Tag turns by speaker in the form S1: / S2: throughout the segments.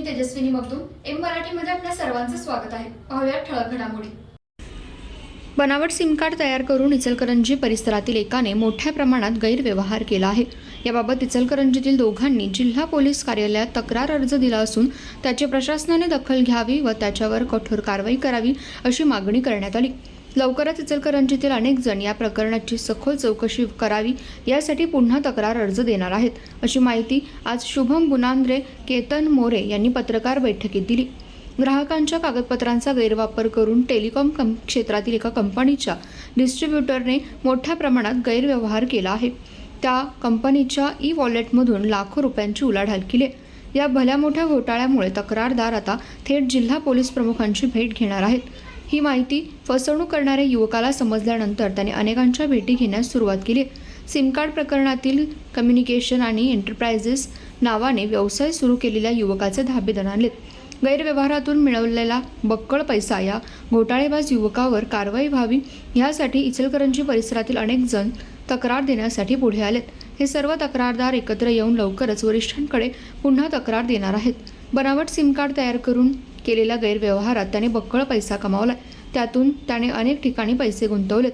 S1: मी Tejaswini Magdum M मराठीमध्ये आपल्या सर्वांचं स्वागत आहे. पाहूया ठळक घडामोडी.
S2: बनावट सिम कार्ड तयार करून इचलकरंजी परिसरातील एकाने मोठ्या प्रमाणात गैरव्यवहार केला आहे. याबाबत इचलकरंजीतील दोघांनी जिल्हा पोलीस कार्यालयात तक्रार अर्ज दिला असून त्याची प्रशासनाने दखल घ्यावी व त्याच्यावर कठोर कारवाई करावी अशी मागणी करण्यात आली. लवकरच इचलकरंजीतील अनेक जण या प्रकरणाची सखोल चौकशी करावी यासाठी पुन्हा तक्रार अर्ज देणार आहेत अशी माहिती आज शुभम गुणांद्रे केतन मोरे यांनी पत्रकार बैठकीत दिली. ग्राहकांच्या कागदपत्रांचा गैरवापर करून टेलिकॉम कं क्षेत्रातील एका कंपनीच्या डिस्ट्रीब्युटरने मोठ्या प्रमाणात गैरव्यवहार केला आहे. त्या कंपनीच्या ई वॉलेटमधून लाखो रुपयांची उलाढाल केली आहे. या भल्या मोठ्या घोटाळ्यामुळे तक्रारदार आता थेट जिल्हा पोलीस प्रमुखांची भेट घेणार आहेत. ही माहिती फसवणूक करणाऱ्या युवकाला समजल्यानंतर त्याने अनेकांच्या भेटी घेण्यास सुरुवात केली. सिम कार्ड प्रकरणातील कम्युनिकेशन आणि एंटरप्राइजेस नावाने व्यवसाय सुरू केलेल्या युवकाचे धाबे दणाणलेत गैरव्यवहारातून मिळवलेला बक्कळ पैसा या घोटाळेबाज युवकावर कारवाई व्हावी यासाठी इचलकरंजी परिसरातील अनेक जण तक्रार देण्यासाठी पुढे आलेत. हे सर्व तक्रारदार एकत्र येऊन लवकरच वरिष्ठांकडे पुन्हा तक्रार देणार आहेत. बनावट सिम कार्ड तयार करून केलेल्या गैरव्यवहारात त्याने बक्कळ पैसा कमावला त्यातून त्याने अनेक ठिकाणी पैसे गुंतवलेत.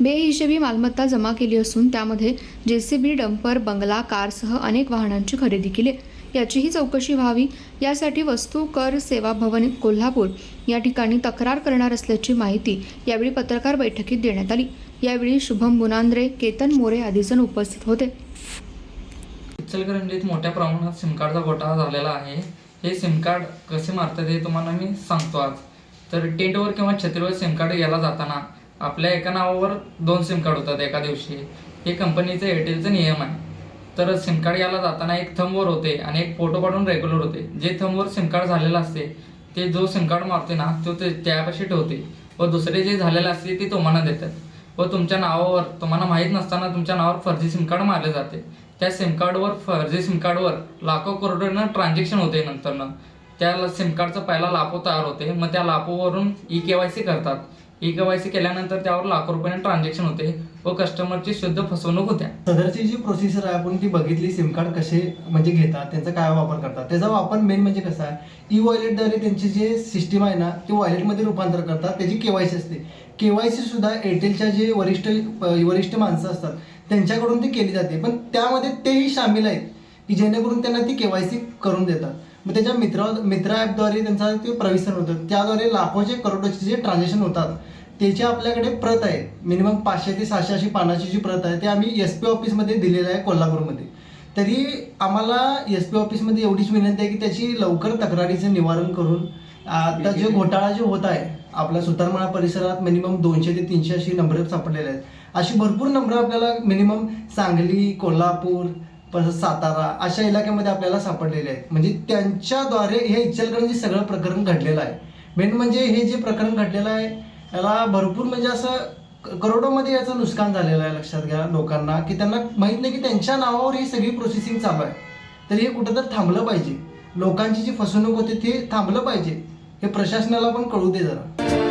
S2: बेहिशेबी मालमत्ता जमा केली असून त्यामध्ये जेसीबी डंपर बंगला कारसह अनेक वाहनांची खरेदी केली याचीही चौकशी व्हावी. यासाठी वस्तू कर सेवा भवन कोल्हापूर या ठिकाणी तक्रार करणार असल्याची माहिती यावेळी पत्रकार बैठकीत देण्यात आली. यावेळी शुभम बुनांद्रे केतन मोरे आदी जण उपस्थित होते.
S3: इचलकरंजीत मोठ्या प्रमाणात सिमकार्डचा घोटाळा झालेला आहे. हे सिम कार्ड कसे मारतात हे तुम्हाला मी सांगतो आज. तर टेंटवर किंवा छत्रीवर सिम कार्ड यायला जाताना आपल्या एका नावावर दोन सिम कार्ड होतात एका दिवशी. हे कंपनीचं एअरटेलचं नियम आहे. तर सिम कार्ड यायला जाताना एक थंबवर होते आणि एक फोटो काढून रेग्युलर होते. जे थंबवर सिम कार्ड झालेलं असते ते जो सिम कार्ड मारते ना तो ते त्यापाशी ठेवते. व दुसरे जे झालेले असते ते तुम्हाला देतात. व तुमच्या नावावर तुम्हाला माहीत नसताना तुमच्या नावावर फर्जी सिम कार्ड मारले जाते. त्या सिम कार्डवर फर्जी सिम कार्डवर लाखो करोडनं ट्रान्झॅक्शन होते नंतरनं त्या सिम कार्डचा पहिला लापो तयार होते. मग त्या लापोवरून ई के वाय सी करतात. ई के वाय सी केल्यानंतर त्यावर लाखो रुपयाने ट्रान्झॅक्शन होते व कस्टमरची शुद्ध फसवणूक होत्या
S4: सदरची जी प्रोसेसर आहे आपण ती बघितली सिम कार्ड कसे म्हणजे घेतात त्यांचा काय वापर करतात. त्याचा वापर मेन म्हणजे कसा आहे ई वॉलेटद्वारे त्यांची जे सिस्टीम आहे ना ती वॉलेटमध्ये रूपांतर करतात. त्याची केवायसी असते. केवायसी सुद्धा एअरटेलच्या जे वरिष्ठ वरिष्ठ माणसं असतात त्यांच्याकडून ती केली जाते. पण त्यामध्ये तेही सामील आहेत की जेणेकरून त्यांना ती केवायसी करून देतात. मग त्याच्या मित्र मित्र ॲपद्वारे त्यांचा ते प्रवेशन होतं. त्याद्वारे लाखोचे करोडोचे जे ट्रान्झॅक्शन होतात त्याची आपल्याकडे प्रत आहे. मिनिमम पाचशे ते सहाशे अशी पानाची जी प्रत आहे ते आम्ही एस पी ऑफिसमध्ये दिलेलं आहे कोल्हापूरमध्ये. तरी आम्हाला एस पी ऑफिसमध्ये एवढीच विनंती आहे की त्याची लवकर तक्रारीचं निवारण करून आता जे घोटाळा जे होत आहे आपल्या सुतारमाळा परिसरात मिनिमम दोनशे ते तीनशे अशी नंबर सापडलेले आहेत. अशी भरपूर नंबर आपल्याला मिनिमम सांगली कोल्हापूर परत सातारा अशा इलाक्यामध्ये आपल्याला सापडलेले आहेत. म्हणजे त्यांच्याद्वारे हे इचलकरंजी सगळं प्रकरण घडलेलं आहे. मेन म्हणजे हे जे प्रकरण घडलेलं आहे याला भरपूर म्हणजे असं करोडोमध्ये याचं नुकसान झालेलं आहे लक्षात घ्या लोकांना की त्यांना माहीत नाही की त्यांच्या नावावर ही सगळी प्रोसेसिंग चालू आहे. तर हे कुठं तर थांबलं पाहिजे. लोकांची जी फसवणूक होते ते थांबलं पाहिजे. हे प्रशासनाला पण कळू दे जरा.